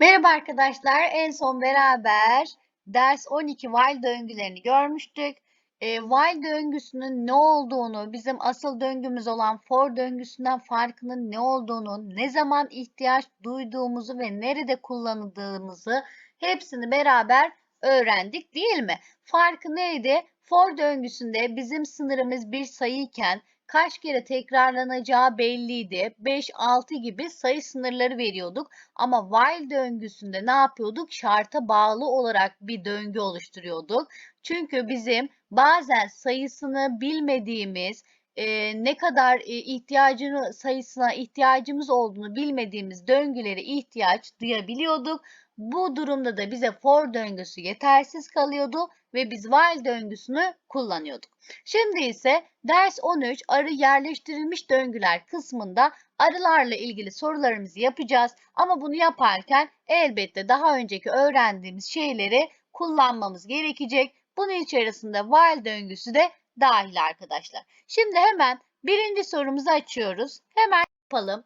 Merhaba arkadaşlar. En son beraber ders 12 while döngülerini görmüştük. E, while döngüsünün ne olduğunu, bizim asıl döngümüz olan for döngüsünden farkının ne olduğunu, ne zaman ihtiyaç duyduğumuzu ve nerede kullanıldığımızı hepsini beraber öğrendik değil mi? Farkı neydi? For döngüsünde bizim sınırımız bir sayıyken kaç kere tekrarlanacağı belliydi. 5, 6 gibi sayı sınırları veriyorduk. Ama while döngüsünde ne yapıyorduk? Şarta bağlı olarak bir döngü oluşturuyorduk. Çünkü bizim bazen sayısını bilmediğimiz, e, ne kadar e, ihtiyacını sayısına ihtiyacımız olduğunu bilmediğimiz döngülere ihtiyaç duyabiliyorduk. Bu durumda da bize for döngüsü yetersiz kalıyordu ve biz while döngüsünü kullanıyorduk. Şimdi ise ders 13 arı yerleştirilmiş döngüler kısmında arılarla ilgili sorularımızı yapacağız. Ama bunu yaparken elbette daha önceki öğrendiğimiz şeyleri kullanmamız gerekecek. Bunun içerisinde while döngüsü de dahil arkadaşlar. Şimdi hemen birinci sorumuzu açıyoruz. Hemen yapalım.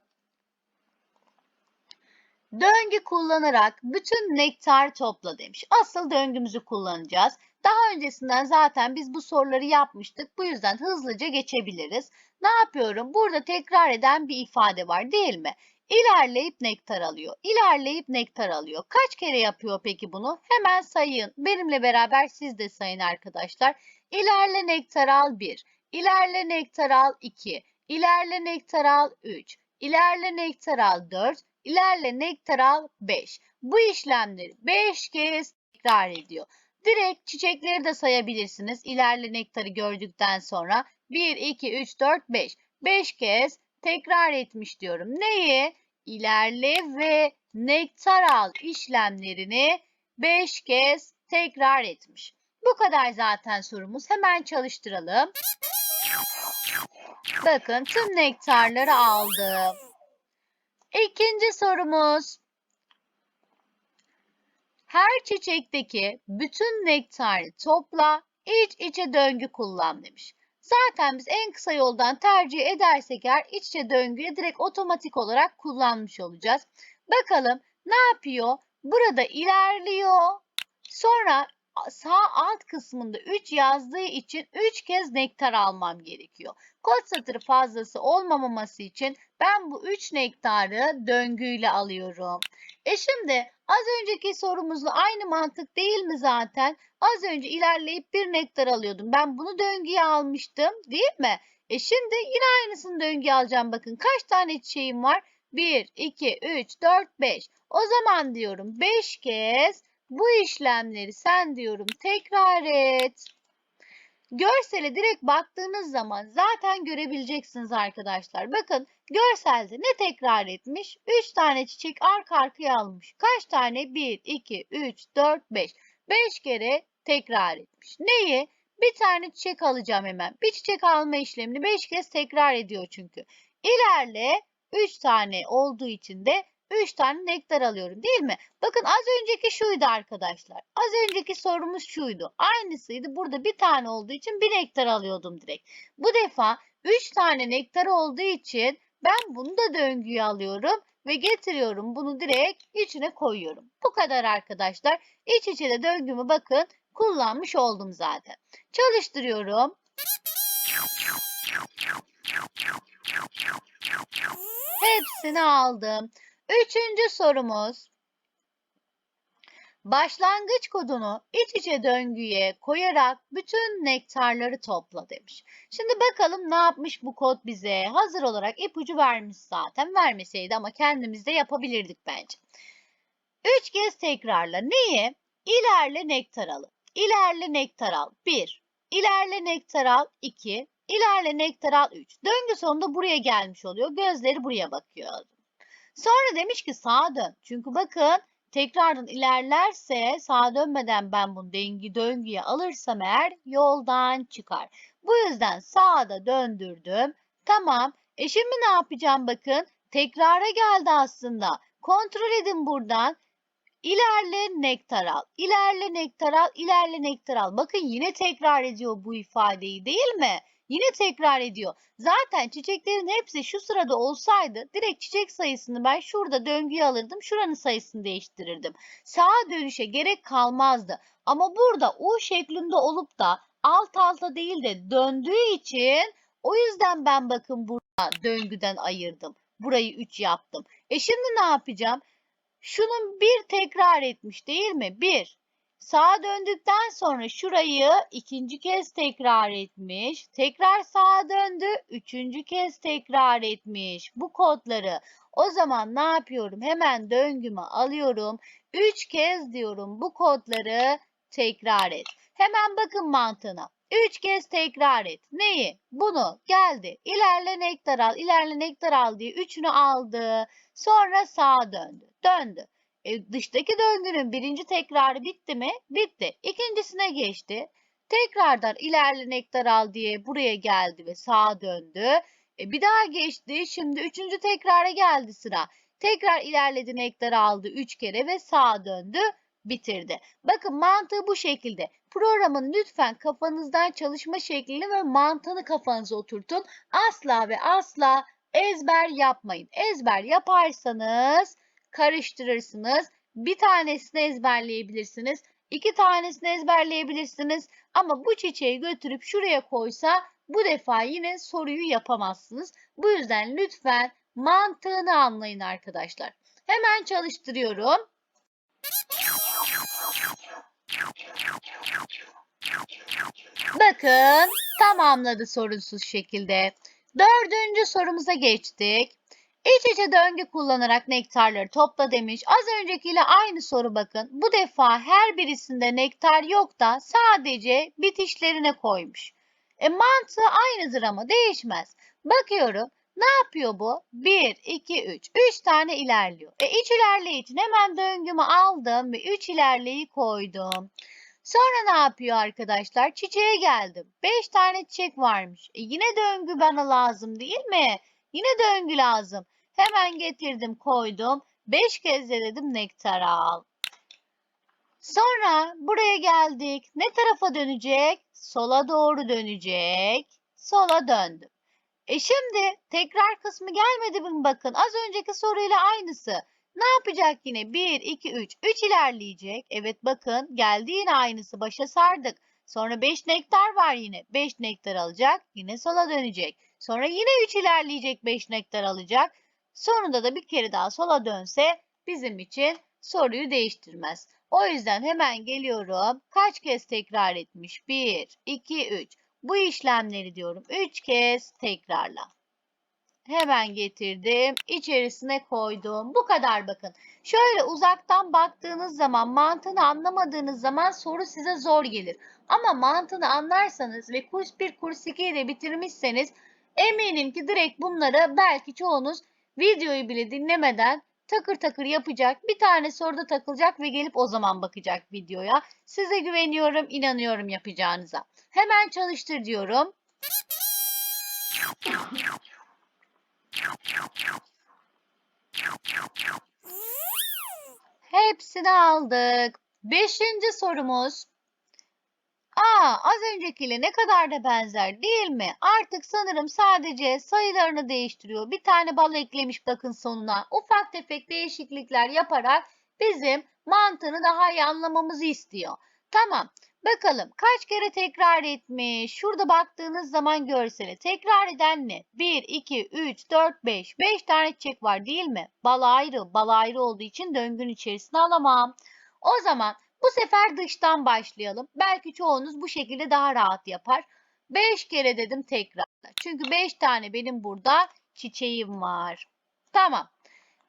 Döngü kullanarak bütün nektar topla demiş. Asıl döngümüzü kullanacağız. Daha öncesinden zaten biz bu soruları yapmıştık. Bu yüzden hızlıca geçebiliriz. Ne yapıyorum? Burada tekrar eden bir ifade var değil mi? İlerleyip nektar alıyor. İlerleyip nektar alıyor. Kaç kere yapıyor peki bunu? Hemen sayın. Benimle beraber siz de sayın arkadaşlar. İlerle nektar al 1. İlerle nektar al 2. İlerle nektar al 3. İlerle nektar al 4. İlerle nektar al 5. Bu işlemleri 5 kez tekrar ediyor. Direkt çiçekleri de sayabilirsiniz. İlerle nektarı gördükten sonra 1, 2, 3, 4, 5. 5 kez tekrar etmiş diyorum. Neyi? İlerle ve nektar al işlemlerini 5 kez tekrar etmiş. Bu kadar zaten sorumuz. Hemen çalıştıralım. Bakın tüm nektarları aldım. İkinci sorumuz. Her çiçekteki bütün nektarı topla, iç içe döngü kullan demiş. Zaten biz en kısa yoldan tercih edersek eğer iç içe döngüyü direkt otomatik olarak kullanmış olacağız. Bakalım ne yapıyor? Burada ilerliyor. Sonra sağ alt kısmında 3 yazdığı için 3 kez nektar almam gerekiyor. Kod satırı fazlası olmamaması için ben bu 3 nektarı döngüyle alıyorum. E şimdi az önceki sorumuzla aynı mantık değil mi zaten? Az önce ilerleyip bir nektar alıyordum. Ben bunu döngüye almıştım değil mi? E şimdi yine aynısını döngüye alacağım. Bakın kaç tane çiçeğim var? 1, 2, 3, 4, 5. O zaman diyorum 5 kez bu işlemleri sen diyorum tekrar et. Görsele direkt baktığınız zaman zaten görebileceksiniz arkadaşlar. Bakın görselde ne tekrar etmiş? 3 tane çiçek arka arkaya almış. Kaç tane? 1, 2, 3, 4, 5. 5 kere tekrar etmiş. Neyi? Bir tane çiçek alacağım hemen. Bir çiçek alma işlemini 5 kez tekrar ediyor çünkü. İlerle 3 tane olduğu için de 3 tane nektar alıyorum değil mi? Bakın az önceki şuydu arkadaşlar. Az önceki sorumuz şuydu. Aynısıydı. Burada bir tane olduğu için bir nektar alıyordum direkt. Bu defa 3 tane nektar olduğu için ben bunu da döngüye alıyorum ve getiriyorum. Bunu direkt içine koyuyorum. Bu kadar arkadaşlar. İç içe de döngümü bakın kullanmış oldum zaten. Çalıştırıyorum. Hepsini aldım. Üçüncü sorumuz. Başlangıç kodunu iç içe döngüye koyarak bütün nektarları topla demiş. Şimdi bakalım ne yapmış bu kod bize. Hazır olarak ipucu vermiş zaten. Vermeseydi ama kendimiz de yapabilirdik bence. Üç kez tekrarla. Neyi? İlerle nektar al. İlerle nektar al. 1. İlerle nektar al. 2. İlerle nektar al. 3. Döngü sonunda buraya gelmiş oluyor. Gözleri buraya bakıyor. Sonra demiş ki sağa dön. Çünkü bakın tekrardan ilerlerse sağa dönmeden ben bunu dengi döngüye alırsam eğer yoldan çıkar. Bu yüzden sağa da döndürdüm. Tamam. E şimdi ne yapacağım bakın. Tekrara geldi aslında. Kontrol edin buradan. İlerle nektar al. İlerle nektar al. İlerle nektar al. Bakın yine tekrar ediyor bu ifadeyi değil mi? Yine tekrar ediyor. Zaten çiçeklerin hepsi şu sırada olsaydı direkt çiçek sayısını ben şurada döngüye alırdım. Şuranın sayısını değiştirirdim. Sağa dönüşe gerek kalmazdı. Ama burada U şeklinde olup da alt alta değil de döndüğü için o yüzden ben bakın burada döngüden ayırdım. Burayı 3 yaptım. E şimdi ne yapacağım? Şunun bir tekrar etmiş değil mi? Bir. Sağa döndükten sonra şurayı ikinci kez tekrar etmiş. Tekrar sağa döndü. Üçüncü kez tekrar etmiş. Bu kodları. O zaman ne yapıyorum? Hemen döngümü alıyorum. Üç kez diyorum bu kodları tekrar et. Hemen bakın mantığına. Üç kez tekrar et. Neyi? Bunu. Geldi. İlerle nektar al. İlerle nektar al diye üçünü aldı. Sonra sağa döndü. Döndü. E, dıştaki döngünün birinci tekrarı bitti mi? Bitti. İkincisine geçti. Tekrardan ilerle nektar al diye buraya geldi ve sağa döndü. E, bir daha geçti. Şimdi üçüncü tekrara geldi sıra. Tekrar ilerledi nektar aldı üç kere ve sağa döndü bitirdi. Bakın mantığı bu şekilde. Programın lütfen kafanızdan çalışma şeklini ve mantığını kafanıza oturtun. Asla ve asla ezber yapmayın. Ezber yaparsanız karıştırırsınız. Bir tanesini ezberleyebilirsiniz. iki tanesini ezberleyebilirsiniz. Ama bu çiçeği götürüp şuraya koysa bu defa yine soruyu yapamazsınız. Bu yüzden lütfen mantığını anlayın arkadaşlar. Hemen çalıştırıyorum. Bakın tamamladı sorunsuz şekilde. Dördüncü sorumuza geçtik. İç içe döngü kullanarak nektarları topla demiş. Az öncekiyle aynı soru bakın. Bu defa her birisinde nektar yok da sadece bitişlerine koymuş. E mantığı aynıdır ama değişmez. Bakıyorum ne yapıyor bu? 1, 2, 3. 3 tane ilerliyor. E 3 ilerleyi için hemen döngümü aldım ve 3 ilerleyi koydum. Sonra ne yapıyor arkadaşlar? Çiçeğe geldim. 5 tane çiçek varmış. E yine döngü bana lazım değil mi? Yine döngü lazım. Hemen getirdim koydum. 5 kez de dedim nektar al. Sonra buraya geldik. Ne tarafa dönecek? Sola doğru dönecek. Sola döndüm. E şimdi tekrar kısmı gelmedi mi bakın. Az önceki soruyla aynısı. Ne yapacak yine? 1, 2, 3. 3 ilerleyecek. Evet bakın geldi yine aynısı. Başa sardık. Sonra 5 nektar var yine. 5 nektar alacak. Yine sola dönecek. Sonra yine 3 ilerleyecek. 5 nektar alacak. Sonunda da bir kere daha sola dönse bizim için soruyu değiştirmez. O yüzden hemen geliyorum. Kaç kez tekrar etmiş? 1, 2, 3. Bu işlemleri diyorum 3 kez tekrarla. Hemen getirdim. içerisine koydum. Bu kadar bakın. Şöyle uzaktan baktığınız zaman mantığını anlamadığınız zaman soru size zor gelir. Ama mantığını anlarsanız ve kurs 1 kurs 2'yi de bitirmişseniz eminim ki direkt bunları belki çoğunuz videoyu bile dinlemeden takır takır yapacak. Bir tane soruda takılacak ve gelip o zaman bakacak videoya. Size güveniyorum, inanıyorum yapacağınıza. Hemen çalıştır diyorum. Hepsini aldık. Beşinci sorumuz. Aa, az öncekiyle ne kadar da benzer değil mi? Artık sanırım sadece sayılarını değiştiriyor. Bir tane bal eklemiş bakın sonuna. Ufak tefek değişiklikler yaparak bizim mantığını daha iyi anlamamızı istiyor. Tamam. Bakalım kaç kere tekrar etmiş? Şurada baktığınız zaman görseli. Tekrar eden ne? 1, 2, 3, 4, 5. 5 tane çiçek var değil mi? Bal ayrı. Bal ayrı olduğu için döngünün içerisine alamam. O zaman bu sefer dıştan başlayalım. Belki çoğunuz bu şekilde daha rahat yapar. 5 kere dedim tekrarla. Çünkü 5 tane benim burada çiçeğim var. Tamam.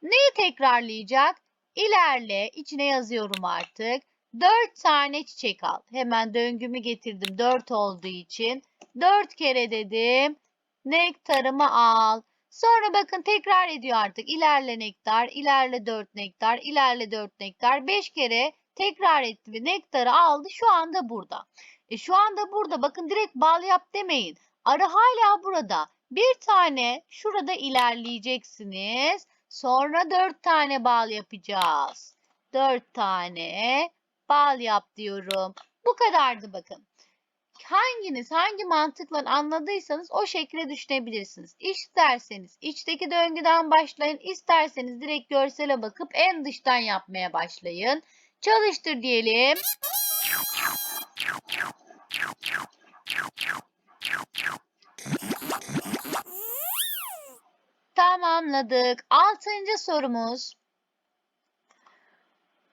Neyi tekrarlayacak? İlerle. içine yazıyorum artık. 4 tane çiçek al. Hemen döngümü getirdim 4 olduğu için. 4 kere dedim. Nektarımı al. Sonra bakın tekrar ediyor artık. İlerle nektar, ilerle 4 nektar, ilerle 4 nektar. 5 kere tekrar etti ve nektarı aldı. Şu anda burada. E şu anda burada bakın direkt bal yap demeyin. Arı hala burada. Bir tane şurada ilerleyeceksiniz. Sonra 4 tane bal yapacağız. 4 tane bal yap diyorum. Bu kadardı bakın. hanginiz hangi mantıkla anladıysanız o şekilde düşünebilirsiniz. İsterseniz içteki döngüden başlayın, isterseniz direkt görsele bakıp en dıştan yapmaya başlayın. Çalıştır diyelim. Tamamladık. Altıncı sorumuz.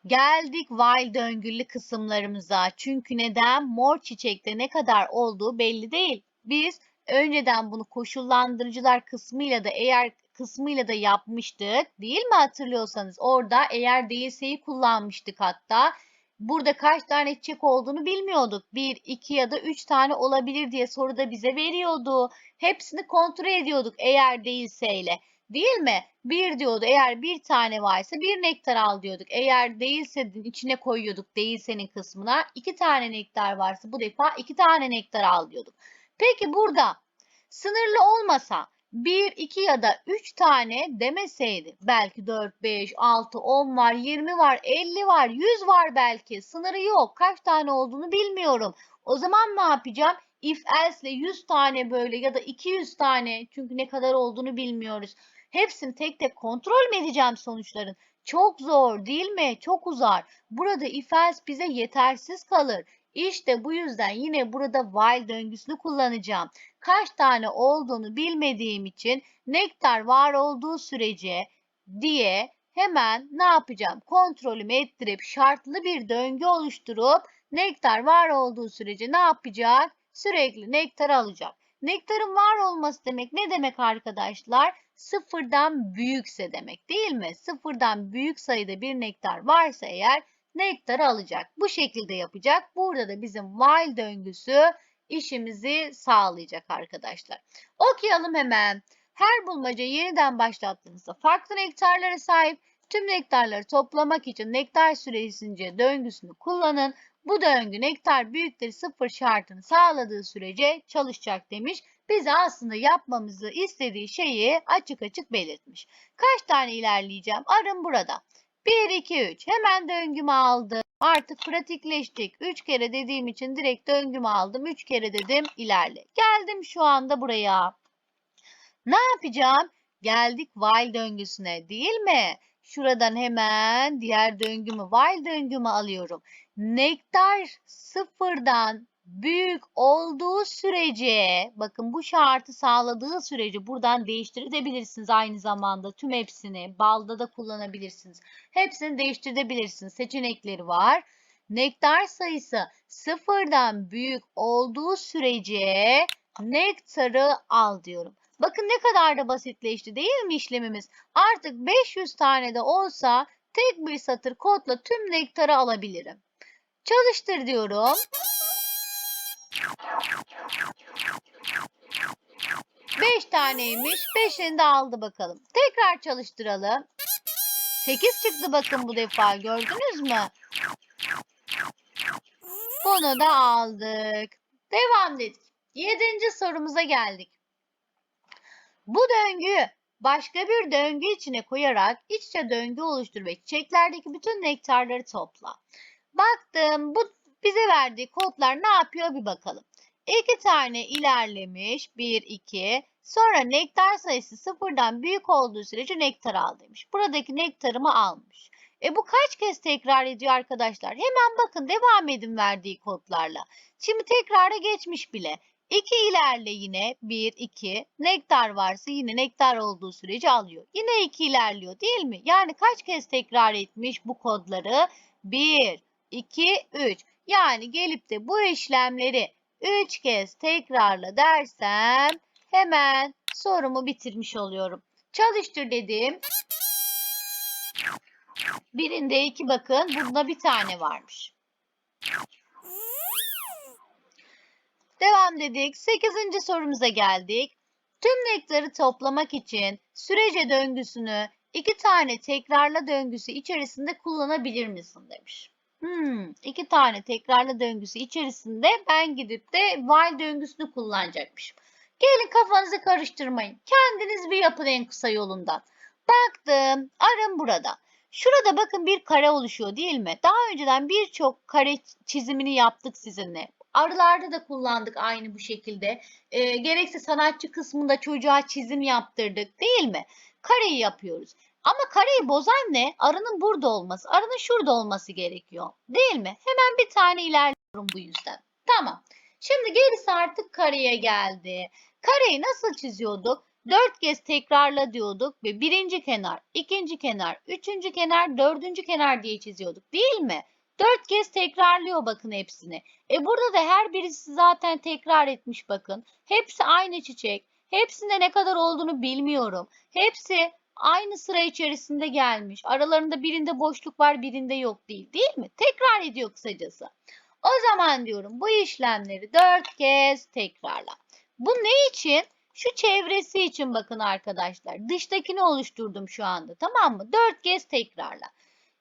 Geldik while döngülü kısımlarımıza. Çünkü neden? Mor çiçekte ne kadar olduğu belli değil. Biz önceden bunu koşullandırıcılar kısmıyla da eğer kısmıyla da yapmıştık. Değil mi hatırlıyorsanız? Orada eğer değilseyi kullanmıştık hatta. Burada kaç tane çiçek olduğunu bilmiyorduk. Bir, iki ya da üç tane olabilir diye soruda bize veriyordu. Hepsini kontrol ediyorduk eğer değilseyle. Değil mi? Bir diyordu eğer bir tane varsa bir nektar al diyorduk. Eğer değilse içine koyuyorduk değilsenin kısmına. iki tane nektar varsa bu defa iki tane nektar al diyorduk. Peki burada sınırlı olmasa 1, 2 ya da 3 tane demeseydi belki 4, 5, 6, 10 var, 20 var, 50 var, 100 var belki sınırı yok. Kaç tane olduğunu bilmiyorum. O zaman ne yapacağım? If else ile 100 tane böyle ya da 200 tane çünkü ne kadar olduğunu bilmiyoruz. Hepsini tek tek kontrol mü edeceğim sonuçların? Çok zor değil mi? Çok uzar. Burada if else bize yetersiz kalır. İşte bu yüzden yine burada while döngüsünü kullanacağım. Kaç tane olduğunu bilmediğim için nektar var olduğu sürece diye hemen ne yapacağım? Kontrolümü ettirip şartlı bir döngü oluşturup nektar var olduğu sürece ne yapacak? Sürekli nektar alacak. Nektarın var olması demek ne demek arkadaşlar? Sıfırdan büyükse demek değil mi? Sıfırdan büyük sayıda bir nektar varsa eğer nektarı alacak. Bu şekilde yapacak. Burada da bizim while döngüsü işimizi sağlayacak arkadaşlar. Okuyalım hemen. Her bulmaca yeniden başlattığınızda farklı nektarlara sahip tüm nektarları toplamak için nektar süresince döngüsünü kullanın. Bu döngü nektar büyüktür sıfır şartını sağladığı sürece çalışacak demiş. Bize aslında yapmamızı istediği şeyi açık açık belirtmiş. Kaç tane ilerleyeceğim? Arın burada. 1, 2, 3. Hemen döngümü aldım. Artık pratikleştik. 3 kere dediğim için direkt döngümü aldım. 3 kere dedim ilerle. Geldim şu anda buraya. Ne yapacağım? Geldik while döngüsüne değil mi? Şuradan hemen diğer döngümü while döngümü alıyorum. Nektar sıfırdan büyük olduğu sürece bakın bu şartı sağladığı sürece buradan değiştirebilirsiniz aynı zamanda tüm hepsini balda da kullanabilirsiniz. Hepsini değiştirebilirsiniz. Seçenekleri var. Nektar sayısı sıfırdan büyük olduğu sürece nektarı al diyorum. Bakın ne kadar da basitleşti değil mi işlemimiz? Artık 500 tane de olsa tek bir satır kodla tüm nektarı alabilirim. Çalıştır diyorum. 5 taneymiş. 5'ini de aldı bakalım. Tekrar çalıştıralım. 8 çıktı bakın bu defa. Gördünüz mü? Bunu da aldık. Devam dedik. 7. sorumuza geldik. Bu döngüyü başka bir döngü içine koyarak iç içe döngü oluştur ve çiçeklerdeki bütün nektarları topla. Baktım bu bize verdiği kodlar ne yapıyor bir bakalım. İki tane ilerlemiş. 1, 2. Sonra nektar sayısı sıfırdan büyük olduğu sürece nektar al demiş. Buradaki nektarımı almış. E bu kaç kez tekrar ediyor arkadaşlar? Hemen bakın devam edin verdiği kodlarla. Şimdi tekrara geçmiş bile. 2 ilerle yine 1, 2. Nektar varsa yine nektar olduğu sürece alıyor. Yine 2 ilerliyor değil mi? Yani kaç kez tekrar etmiş bu kodları? 1, 2, 3. Yani gelip de bu işlemleri 3 kez tekrarla dersem hemen sorumu bitirmiş oluyorum. Çalıştır dedim. Birinde 2 bakın. Bunda bir tane varmış. Devam dedik. 8. sorumuza geldik. Tüm nektarı toplamak için sürece döngüsünü iki tane tekrarla döngüsü içerisinde kullanabilir misin demiş. Hmm, iki tane tekrarlı döngüsü içerisinde ben gidip de while döngüsünü kullanacakmışım. Gelin kafanızı karıştırmayın. Kendiniz bir yapın en kısa yolundan. Baktım. Arın burada. Şurada bakın bir kare oluşuyor değil mi? Daha önceden birçok kare çizimini yaptık sizinle. Arılarda da kullandık aynı bu şekilde. Ee, gerekse sanatçı kısmında çocuğa çizim yaptırdık değil mi? Kareyi yapıyoruz. Ama kareyi bozan ne? Arının burada olması. Arının şurada olması gerekiyor. Değil mi? Hemen bir tane ilerliyorum bu yüzden. Tamam. Şimdi gerisi artık kareye geldi. Kareyi nasıl çiziyorduk? Dört kez tekrarla diyorduk ve birinci kenar, ikinci kenar, üçüncü kenar, dördüncü kenar diye çiziyorduk değil mi? Dört kez tekrarlıyor bakın hepsini. E burada da her birisi zaten tekrar etmiş bakın. Hepsi aynı çiçek. Hepsinde ne kadar olduğunu bilmiyorum. Hepsi aynı sıra içerisinde gelmiş. Aralarında birinde boşluk var, birinde yok değil, değil mi? Tekrar ediyor kısacası. O zaman diyorum bu işlemleri dört kez tekrarla. Bu ne için? Şu çevresi için bakın arkadaşlar. Dıştakini oluşturdum şu anda tamam mı? Dört kez tekrarla.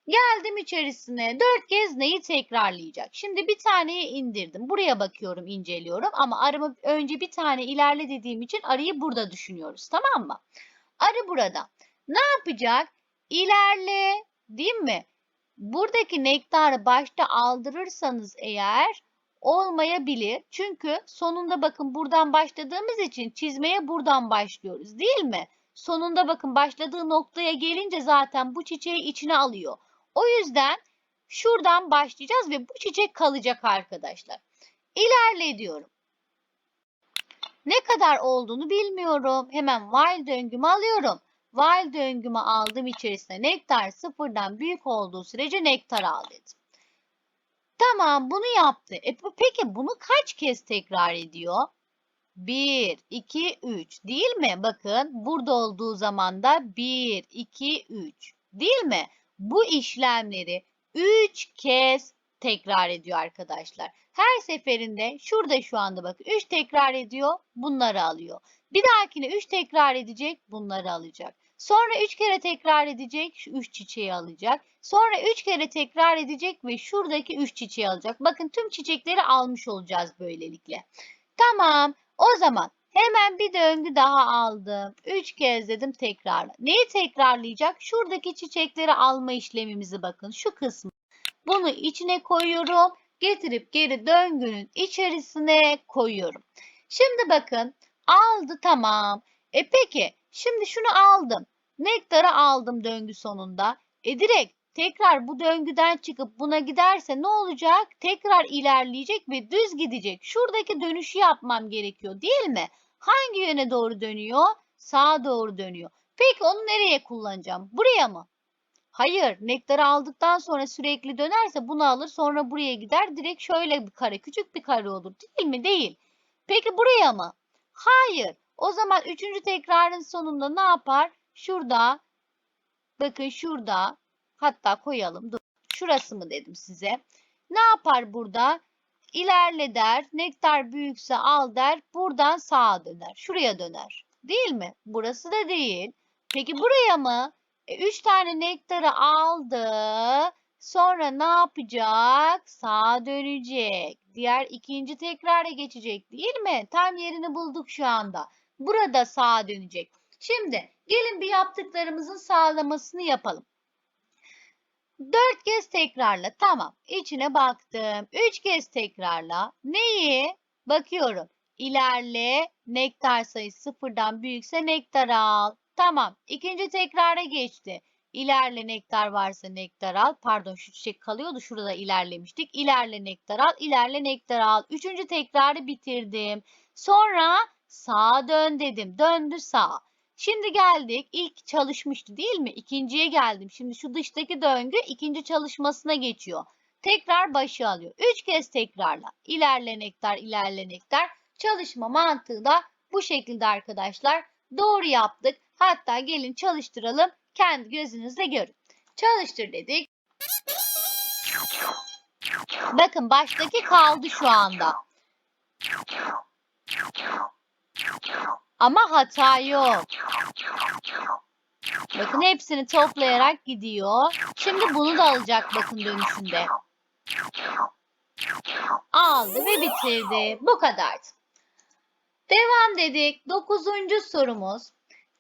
Geldim içerisine. Dört kez neyi tekrarlayacak? Şimdi bir taneyi indirdim. Buraya bakıyorum, inceliyorum. Ama arımı önce bir tane ilerle dediğim için arıyı burada düşünüyoruz. Tamam mı? Arı burada. Ne yapacak? İlerle değil mi? Buradaki nektarı başta aldırırsanız eğer olmayabilir. Çünkü sonunda bakın buradan başladığımız için çizmeye buradan başlıyoruz değil mi? Sonunda bakın başladığı noktaya gelince zaten bu çiçeği içine alıyor. O yüzden şuradan başlayacağız ve bu çiçek kalacak arkadaşlar. İlerle diyorum. Ne kadar olduğunu bilmiyorum. Hemen while döngümü alıyorum. While döngümü aldım içerisine nektar sıfırdan büyük olduğu sürece nektar al dedim. Tamam bunu yaptı. E, peki bunu kaç kez tekrar ediyor? 1, 2, 3 değil mi? Bakın burada olduğu zaman da 1, 2, 3 değil mi? Bu işlemleri 3 kez tekrar ediyor arkadaşlar. Her seferinde şurada şu anda bakın 3 tekrar ediyor bunları alıyor. Bir dahakine 3 tekrar edecek bunları alacak. Sonra 3 kere tekrar edecek şu 3 çiçeği alacak. Sonra 3 kere tekrar edecek ve şuradaki 3 çiçeği alacak. Bakın tüm çiçekleri almış olacağız böylelikle. Tamam o zaman hemen bir döngü daha aldım. 3 kez dedim tekrarla. Neyi tekrarlayacak? Şuradaki çiçekleri alma işlemimizi bakın şu kısmı. Bunu içine koyuyorum. Getirip geri döngünün içerisine koyuyorum. Şimdi bakın aldı tamam. E peki şimdi şunu aldım. Nektarı aldım döngü sonunda. E direkt tekrar bu döngüden çıkıp buna giderse ne olacak? Tekrar ilerleyecek ve düz gidecek. Şuradaki dönüşü yapmam gerekiyor değil mi? Hangi yöne doğru dönüyor? Sağa doğru dönüyor. Peki onu nereye kullanacağım? Buraya mı? Hayır, nektarı aldıktan sonra sürekli dönerse bunu alır sonra buraya gider. Direkt şöyle bir kare, küçük bir kare olur değil mi? Değil. Peki buraya mı? Hayır. O zaman üçüncü tekrarın sonunda ne yapar? Şurada, bakın şurada, hatta koyalım. Dur, şurası mı dedim size. Ne yapar burada? İlerle der, nektar büyükse al der, buradan sağa döner. Şuraya döner. Değil mi? Burası da değil. Peki buraya mı? E, üç tane nektarı aldı. Sonra ne yapacak? Sağa dönecek. Diğer ikinci tekrara geçecek değil mi? Tam yerini bulduk şu anda. Burada sağa dönecek. Şimdi gelin bir yaptıklarımızın sağlamasını yapalım. Dört kez tekrarla. Tamam. İçine baktım. Üç kez tekrarla. Neyi? Bakıyorum. İlerle. Nektar sayısı sıfırdan büyükse nektar al. Tamam. İkinci tekrara geçti. İlerle nektar varsa nektar al. Pardon şu çiçek kalıyordu. Şurada ilerlemiştik. İlerle nektar al. İlerle nektar al. Üçüncü tekrarı bitirdim. Sonra sağa dön dedim. Döndü sağa. Şimdi geldik. İlk çalışmıştı değil mi? İkinciye geldim. Şimdi şu dıştaki döngü ikinci çalışmasına geçiyor. Tekrar başı alıyor. Üç kez tekrarla. İlerle nektar, ilerle nektar. Çalışma mantığı da bu şekilde arkadaşlar. Doğru yaptık. Hatta gelin çalıştıralım. Kendi gözünüzle görün. Çalıştır dedik. Bakın baştaki kaldı şu anda. Ama hata yok. Bakın hepsini toplayarak gidiyor. Şimdi bunu da alacak bakın dönüşünde. Aldı ve bitirdi. Bu kadardı. Devam dedik. Dokuzuncu sorumuz.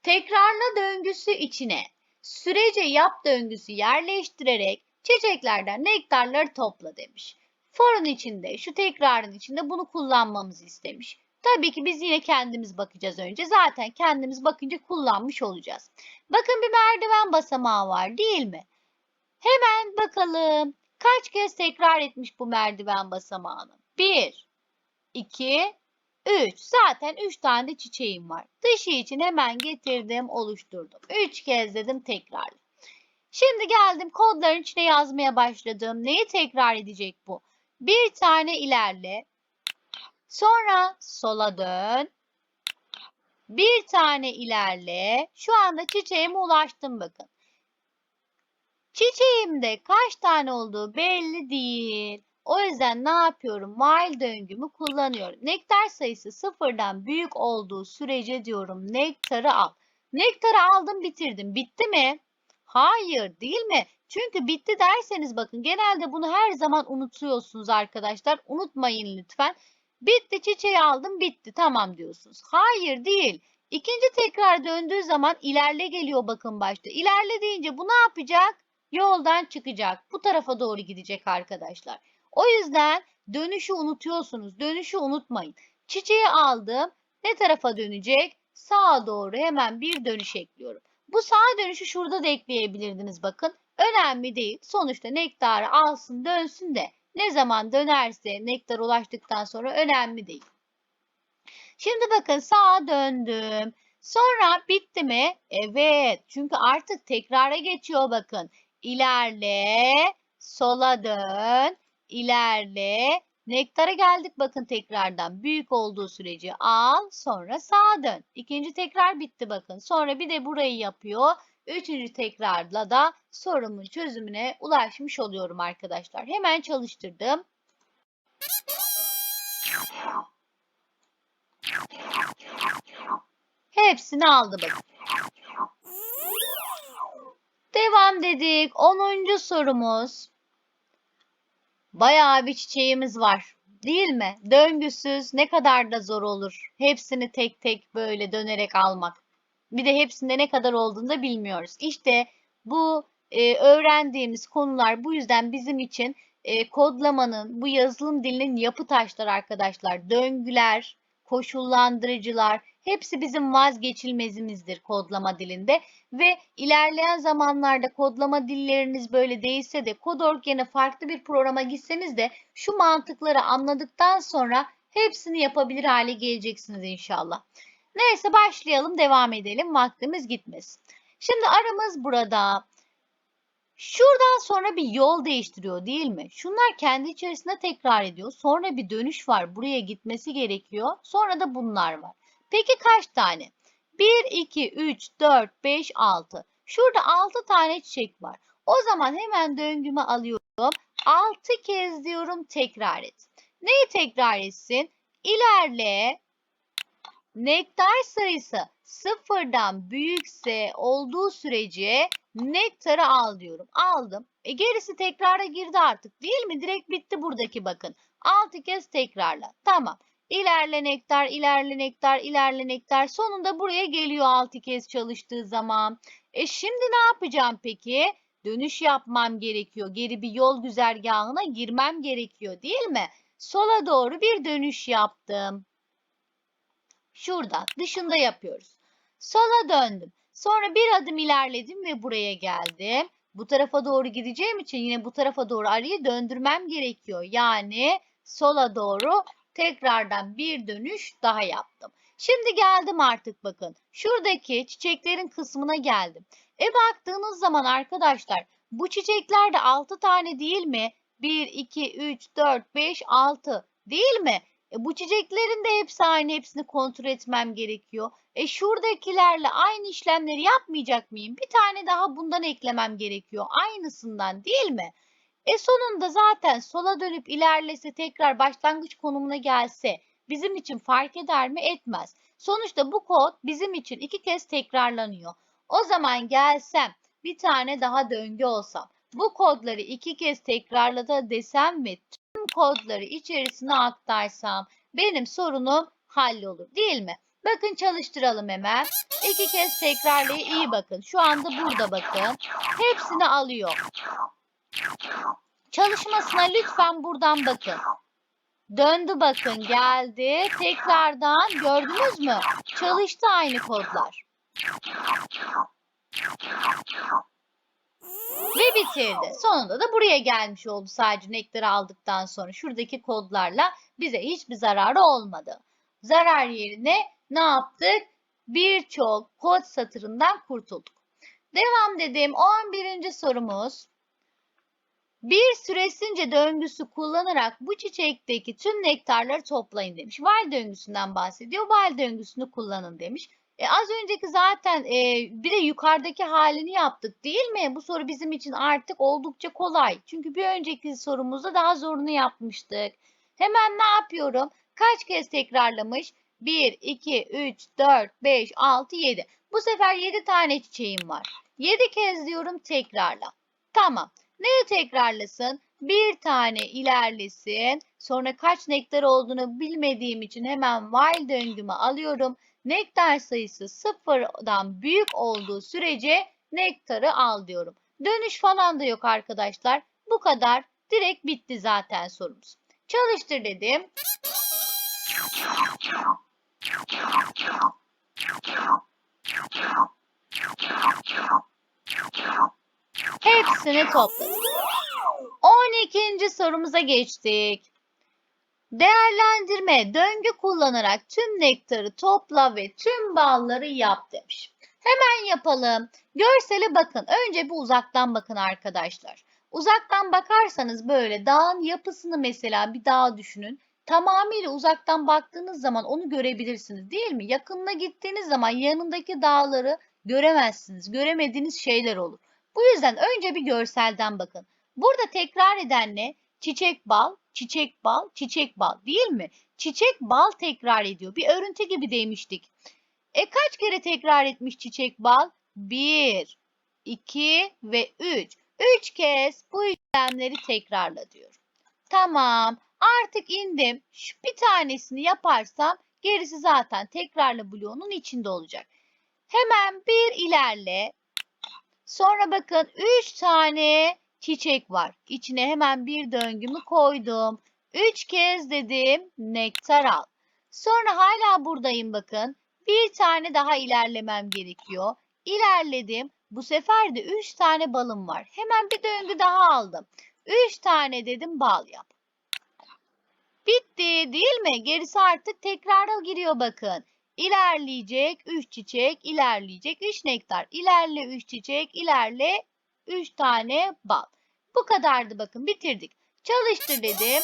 Tekrarla döngüsü içine sürece yap döngüsü yerleştirerek çiçeklerden nektarları topla demiş. For'un içinde, şu tekrarın içinde bunu kullanmamızı istemiş. Tabii ki biz yine kendimiz bakacağız önce. Zaten kendimiz bakınca kullanmış olacağız. Bakın bir merdiven basamağı var değil mi? Hemen bakalım. Kaç kez tekrar etmiş bu merdiven basamağını? 1, 2, 3. Zaten 3 tane de çiçeğim var. Dışı için hemen getirdim, oluşturdum. 3 kez dedim tekrar. Şimdi geldim kodların içine yazmaya başladım. Neyi tekrar edecek bu? Bir tane ilerle. Sonra sola dön. Bir tane ilerle. Şu anda çiçeğime ulaştım bakın. Çiçeğimde kaç tane olduğu belli değil. O yüzden ne yapıyorum? While döngümü kullanıyorum. Nektar sayısı sıfırdan büyük olduğu sürece diyorum nektarı al. Nektarı aldım bitirdim. Bitti mi? Hayır değil mi? Çünkü bitti derseniz bakın genelde bunu her zaman unutuyorsunuz arkadaşlar. Unutmayın lütfen. Bitti çiçeği aldım bitti tamam diyorsunuz. Hayır değil. İkinci tekrar döndüğü zaman ilerle geliyor bakın başta. İlerle deyince bu ne yapacak? Yoldan çıkacak. Bu tarafa doğru gidecek arkadaşlar. O yüzden dönüşü unutuyorsunuz. Dönüşü unutmayın. Çiçeği aldım. Ne tarafa dönecek? Sağa doğru hemen bir dönüş ekliyorum. Bu sağa dönüşü şurada da ekleyebilirdiniz bakın. Önemli değil. Sonuçta nektarı alsın dönsün de ne zaman dönerse nektar ulaştıktan sonra önemli değil. Şimdi bakın sağa döndüm. Sonra bitti mi? Evet. Çünkü artık tekrara geçiyor bakın. İlerle, sola dön, ilerle. Nektara geldik bakın tekrardan. Büyük olduğu sürece al, sonra sağa dön. İkinci tekrar bitti bakın. Sonra bir de burayı yapıyor. Üçüncü tekrarla da sorumun çözümüne ulaşmış oluyorum arkadaşlar. Hemen çalıştırdım. Hepsini aldı bakın. Devam dedik. 10. sorumuz. Bayağı bir çiçeğimiz var. Değil mi? Döngüsüz ne kadar da zor olur. Hepsini tek tek böyle dönerek almak. Bir de hepsinde ne kadar olduğunu da bilmiyoruz. İşte bu e, öğrendiğimiz konular bu yüzden bizim için e, kodlamanın, bu yazılım dilinin yapı taşları arkadaşlar. Döngüler, koşullandırıcılar hepsi bizim vazgeçilmezimizdir kodlama dilinde. Ve ilerleyen zamanlarda kodlama dilleriniz böyle değilse de Kodorg yerine farklı bir programa gitseniz de şu mantıkları anladıktan sonra hepsini yapabilir hale geleceksiniz inşallah. Neyse başlayalım devam edelim vaktimiz gitmesin. Şimdi aramız burada. Şuradan sonra bir yol değiştiriyor değil mi? Şunlar kendi içerisinde tekrar ediyor. Sonra bir dönüş var. Buraya gitmesi gerekiyor. Sonra da bunlar var. Peki kaç tane? 1, 2, 3, 4, 5, 6. Şurada 6 tane çiçek var. O zaman hemen döngümü alıyorum. 6 kez diyorum tekrar et. Neyi tekrar etsin? İlerle. Nektar sayısı sıfırdan büyükse olduğu sürece nektarı al diyorum. Aldım. E gerisi tekrara girdi artık değil mi? Direkt bitti buradaki bakın. 6 kez tekrarla. Tamam. İlerle nektar, ilerle nektar, ilerle nektar. Sonunda buraya geliyor 6 kez çalıştığı zaman. E şimdi ne yapacağım peki? Dönüş yapmam gerekiyor. Geri bir yol güzergahına girmem gerekiyor değil mi? Sola doğru bir dönüş yaptım. Şurada dışında yapıyoruz. Sola döndüm. Sonra bir adım ilerledim ve buraya geldim. Bu tarafa doğru gideceğim için yine bu tarafa doğru arayı döndürmem gerekiyor. Yani sola doğru tekrardan bir dönüş daha yaptım. Şimdi geldim artık bakın. Şuradaki çiçeklerin kısmına geldim. E baktığınız zaman arkadaşlar bu çiçeklerde 6 tane değil mi? 1, 2, 3, 4, 5, 6 değil mi? E, bu çiçeklerin de hepsi aynı. Hepsini kontrol etmem gerekiyor. E şuradakilerle aynı işlemleri yapmayacak mıyım? Bir tane daha bundan eklemem gerekiyor. Aynısından değil mi? E sonunda zaten sola dönüp ilerlese tekrar başlangıç konumuna gelse bizim için fark eder mi? Etmez. Sonuçta bu kod bizim için iki kez tekrarlanıyor. O zaman gelsem bir tane daha döngü olsam bu kodları iki kez tekrarladı desem ve kodları içerisine aktarsam benim sorunum hallolur değil mi? Bakın çalıştıralım hemen. İki kez tekrarlayı iyi bakın. Şu anda burada bakın. Hepsini alıyor. Çalışmasına lütfen buradan bakın. Döndü bakın geldi. Tekrardan gördünüz mü? Çalıştı aynı kodlar. Ve bitirdi. Sonunda da buraya gelmiş oldu sadece nektarı aldıktan sonra. Şuradaki kodlarla bize hiçbir zararı olmadı. Zarar yerine ne yaptık? Birçok kod satırından kurtulduk. Devam dedim. 11. sorumuz. Bir süresince döngüsü kullanarak bu çiçekteki tüm nektarları toplayın demiş. While döngüsünden bahsediyor. While döngüsünü kullanın demiş. E, az önceki zaten e, bir de yukarıdaki halini yaptık değil mi? Bu soru bizim için artık oldukça kolay. Çünkü bir önceki sorumuzda daha zorunu yapmıştık. Hemen ne yapıyorum? Kaç kez tekrarlamış? 1, 2, 3, 4, 5, 6, 7. Bu sefer 7 tane çiçeğim var. 7 kez diyorum tekrarla. Tamam. Neyi tekrarlasın? Bir tane ilerlesin. Sonra kaç nektar olduğunu bilmediğim için hemen while döngümü alıyorum. Nektar sayısı sıfırdan büyük olduğu sürece nektarı al diyorum. Dönüş falan da yok arkadaşlar. Bu kadar. Direkt bitti zaten sorumuz. Çalıştır dedim. Hepsini topladık. 12. sorumuza geçtik. Değerlendirme, döngü kullanarak tüm nektarı topla ve tüm balları yap demiş. Hemen yapalım. Görsele bakın. Önce bir uzaktan bakın arkadaşlar. Uzaktan bakarsanız böyle dağın yapısını mesela bir dağ düşünün. Tamamıyla uzaktan baktığınız zaman onu görebilirsiniz değil mi? Yakınına gittiğiniz zaman yanındaki dağları göremezsiniz. Göremediğiniz şeyler olur. Bu yüzden önce bir görselden bakın. Burada tekrar eden ne? Çiçek bal, çiçek bal, çiçek bal değil mi? Çiçek bal tekrar ediyor. Bir örüntü gibi demiştik. E kaç kere tekrar etmiş çiçek bal? 1, 2 ve 3. 3 kez bu işlemleri tekrarla diyor. Tamam. Artık indim. Şu bir tanesini yaparsam gerisi zaten tekrarla bloğunun içinde olacak. Hemen bir ilerle. Sonra bakın 3 tane çiçek var. İçine hemen bir döngümü koydum. Üç kez dedim nektar al. Sonra hala buradayım bakın. Bir tane daha ilerlemem gerekiyor. İlerledim. Bu sefer de üç tane balım var. Hemen bir döngü daha aldım. Üç tane dedim bal yap. Bitti değil mi? Gerisi artık tekrara giriyor bakın. İlerleyecek 3 çiçek, ilerleyecek 3 nektar. İlerle 3 çiçek, ilerle 3 tane bal. Bu kadardı bakın bitirdik. Çalıştır dedim.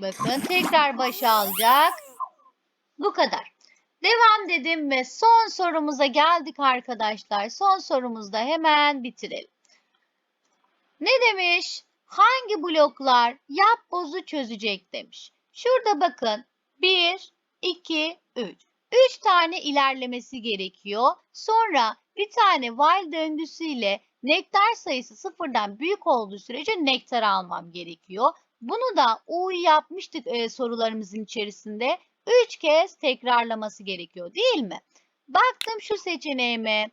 Bakın tekrar başa alacak. Bu kadar. Devam dedim ve son sorumuza geldik arkadaşlar. Son sorumuzda hemen bitirelim. Ne demiş? Hangi bloklar yap bozu çözecek demiş. Şurada bakın 1, 2, 3. 3 tane ilerlemesi gerekiyor. Sonra bir tane while döngüsüyle nektar sayısı sıfırdan büyük olduğu sürece nektar almam gerekiyor. Bunu da U yapmıştık e, sorularımızın içerisinde. 3 kez tekrarlaması gerekiyor değil mi? Baktım şu seçeneğime.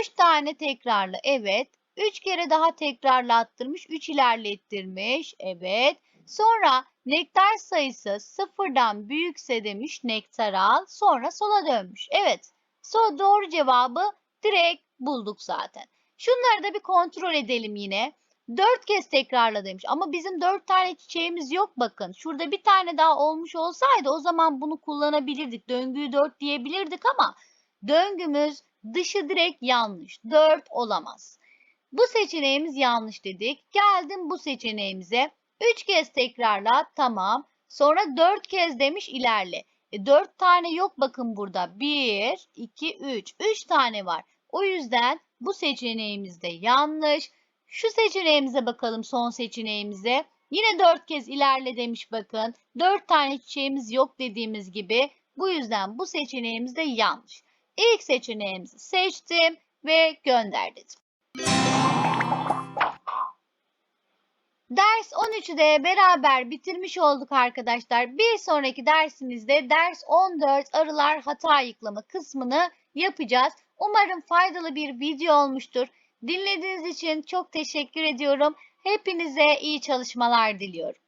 3 tane tekrarlı. Evet. 3 kere daha tekrarlattırmış. 3 ilerlettirmiş. Evet. Sonra nektar sayısı sıfırdan büyükse demiş nektar al. Sonra sola dönmüş. Evet. So doğru cevabı direkt bulduk zaten. Şunları da bir kontrol edelim yine. 4 kez tekrarla demiş ama bizim 4 tane çiçeğimiz yok bakın. Şurada bir tane daha olmuş olsaydı o zaman bunu kullanabilirdik. Döngüyü 4 diyebilirdik ama döngümüz dışı direkt yanlış. 4 olamaz. Bu seçeneğimiz yanlış dedik. Geldim bu seçeneğimize. 3 kez tekrarla tamam. Sonra 4 kez demiş ilerle. E, 4 tane yok bakın burada. 1, 2, 3. 3 tane var. O yüzden bu seçeneğimiz de yanlış. Şu seçeneğimize bakalım son seçeneğimize. Yine 4 kez ilerle demiş bakın. 4 tane çiçeğimiz yok dediğimiz gibi. Bu yüzden bu seçeneğimiz de yanlış. İlk seçeneğimizi seçtim ve gönder dedim. Ders 13'ü de beraber bitirmiş olduk arkadaşlar. Bir sonraki dersimizde ders 14 arılar hata yıklama kısmını yapacağız. Umarım faydalı bir video olmuştur. Dinlediğiniz için çok teşekkür ediyorum. Hepinize iyi çalışmalar diliyorum.